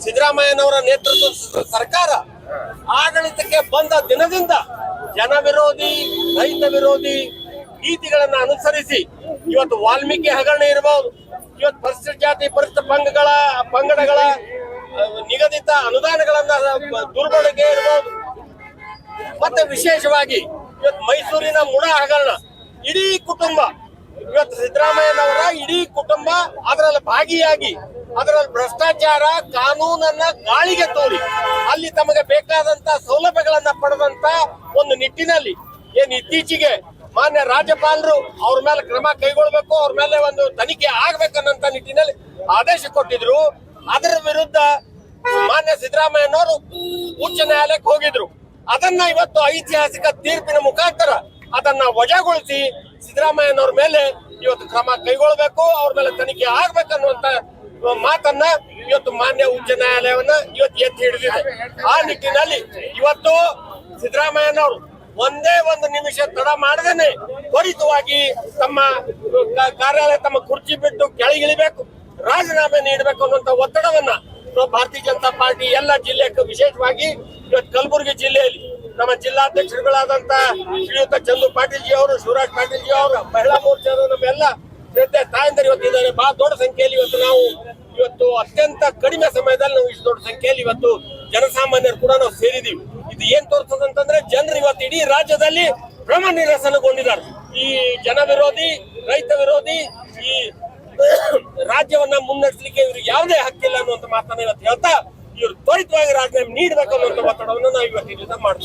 ಸಿದ್ದರಾಮಯ್ಯನವರ ನೇತೃತ್ವದ ಸರ್ಕಾರ ಆಡಳಿತಕ್ಕೆ ಬಂದ ದಿನದಿಂದ ಜನ ವಿರೋಧಿ, ರೈತ ವಿರೋಧಿ ನೀತಿಗಳನ್ನ ಅನುಸರಿಸಿ ಇವತ್ತು ವಾಲ್ಮೀಕಿ ಹಗರಣ ಇರಬಹುದು ಇವತ್ತು ಪರಿಶಿಷ್ಟ ಜಾತಿ ಪರಿಸ್ಥಿತಿ ಪಂಗಗಳ, ಪಂಗಡಗಳ, ನಿಗದಿತ ಅನುದಾನಗಳನ್ನ ದುರ್ಬಳಕೆ ಇರಬಹುದು ಮತ್ತೆ ವಿಶೇಷವಾಗಿ ಇವತ್ತು ಮೈಸೂರಿನ ಮುಡ ಹಗರಣ. ಇಡೀ ಕುಟುಂಬ ಇವತ್ತು ಸಿದ್ದರಾಮಯ್ಯನವರ ಇಡೀ ಕುಟುಂಬ ಅದರಲ್ಲಿ ಭಾಗಿಯಾಗಿ, ಅದರಲ್ಲಿ ಭ್ರಷ್ಟಾಚಾರ ಕಾನೂನನ್ನ ಗಾಳಿಗೆ ತೋರಿ, ಅಲ್ಲಿ ತಮಗೆ ಬೇಕಾದಂತ ಸೌಲಭ್ಯಗಳನ್ನ ಪಡೆದಂತ ಒಂದು ನಿಟ್ಟಿನಲ್ಲಿ ಏನ್ ಇತ್ತೀಚೆಗೆ ಮಾನ್ಯ ರಾಜ್ಯಪಾಲರು ಅವ್ರ ಮೇಲೆ ಕ್ರಮ ಕೈಗೊಳ್ಬೇಕು, ಅವ್ರ ಮೇಲೆ ಒಂದು ತನಿಖೆ ಆಗ್ಬೇಕನ್ನಂತ ನಿಟ್ಟಿನಲ್ಲಿ ಆದೇಶ ಕೊಟ್ಟಿದ್ರು. ಅದರ ವಿರುದ್ಧ ಮಾನ್ಯ ಸಿದ್ದರಾಮಯ್ಯನವರು ಉಚ್ಚ ನ್ಯಾಯಾಲಯಕ್ಕೆ ಹೋಗಿದ್ರು. ಅದನ್ನ ಇವತ್ತು ಐತಿಹಾಸಿಕ ತೀರ್ಪಿನ ಮುಖಾಂತರ ಅದನ್ನ ವಜಾಗೊಳಿಸಿ ಸಿದ್ದರಾಮಯ್ಯನವ್ರ ಮೇಲೆ ಇವತ್ತು ಕ್ರಮ ಕೈಗೊಳ್ಬೇಕು ಅವ್ರ ಮೇಲೆ ತನಿಖೆ ಆಗ್ಬೇಕನ್ನುವಂತ ಮಾತನ್ನ ಇವತ್ತು ಮಾನ್ಯ ಉಚ್ಚ ನ್ಯಾಯಾಲಯವನ್ನ ಇವತ್ತು ಎತ್ತಿ ಹಿಡಿದಿದೆ. ಆ ನಿಟ್ಟಿನಲ್ಲಿ ಇವತ್ತು ಸಿದ್ದರಾಮಯ್ಯನವರು ಒಂದೇ ಒಂದು ನಿಮಿಷ ತಡ ಮಾಡದೇನೆ. ತ್ವರಿತವಾಗಿ ತಮ್ಮ ಕಾರ್ಯಾಲಯ ತಮ್ಮ ಕುರ್ಚಿ ಬಿಟ್ಟು ಕೆಳಗಿಳಿಬೇಕು, ರಾಜೀನಾಮೆ ನೀಡಬೇಕು ಅನ್ನುವಂತ ಒತ್ತಡವನ್ನ ಇವತ್ತು ಭಾರತೀಯ ಜನತಾ ಪಾರ್ಟಿ ಎಲ್ಲ ಜಿಲ್ಲೆಗೆ ವಿಶೇಷವಾಗಿ ಇವತ್ತು ಕಲಬುರಗಿ ಜಿಲ್ಲೆಯಲ್ಲಿ ನಮ್ಮ ಜಿಲ್ಲಾಧ್ಯಕ್ಷರುಗಳಾದಂತ ಶ್ರೀಯುತ ಚಂದು ಪಾಟೀಲ್ ಜಿ ಅವರು, ಶಿವರಾಜ್ ಪಾಟೀಲ್ ಜಿ ಅವರು, ಮಹಿಳಾ ಮೋರ್ಚಾದ ನಮ್ಮೆಲ್ಲ ತಾಯಂದರು ಇವತ್ತು ಇದ್ದಾರೆ. ಬಹಳ ದೊಡ್ಡ ಸಂಖ್ಯೆಯಲ್ಲಿ ಇವತ್ತು ನಾವು ಇವತ್ತು ಅತ್ಯಂತ ಕಡಿಮೆ ಸಮಯದಲ್ಲಿ ನಾವು ಇಷ್ಟು ದೊಡ್ಡ ಸಂಖ್ಯೆಯಲ್ಲಿ ಇವತ್ತು ಜನಸಾಮಾನ್ಯರು ಕೂಡ ನಾವು ಸೇರಿದೀವಿ ಇದು ಏನ್ ತೋರ್ತದಂತಂದ್ರೆ ಜನರು ಇವತ್ತು ಇಡೀ ರಾಜ್ಯದಲ್ಲಿ ಭ್ರಮ ನಿರಸನಗೊಂಡಿದ್ದಾರೆ. ಈ ಜನ ವಿರೋಧಿ, ರೈತ ವಿರೋಧಿ, ಈ ರಾಜ್ಯವನ್ನ ಮುನ್ನಡೆಸಲಿಕ್ಕೆ ಇವರು ಯಾವುದೇ ಹಕ್ಕಿಲ್ಲ ಅನ್ನುವಂತ ಮಾತನ್ನ ಇವತ್ತು ಹೇಳ್ತಾ ಇವರು ತ್ವರಿತವಾಗಿ ರಾಜೀನಾಮೆ ನೀಡಬೇಕು ಅನ್ನುವಂತ ಒತ್ತಡವನ್ನು ನಾವು ಇವತ್ತಿನಿಂದ ಮಾಡ್ತಾ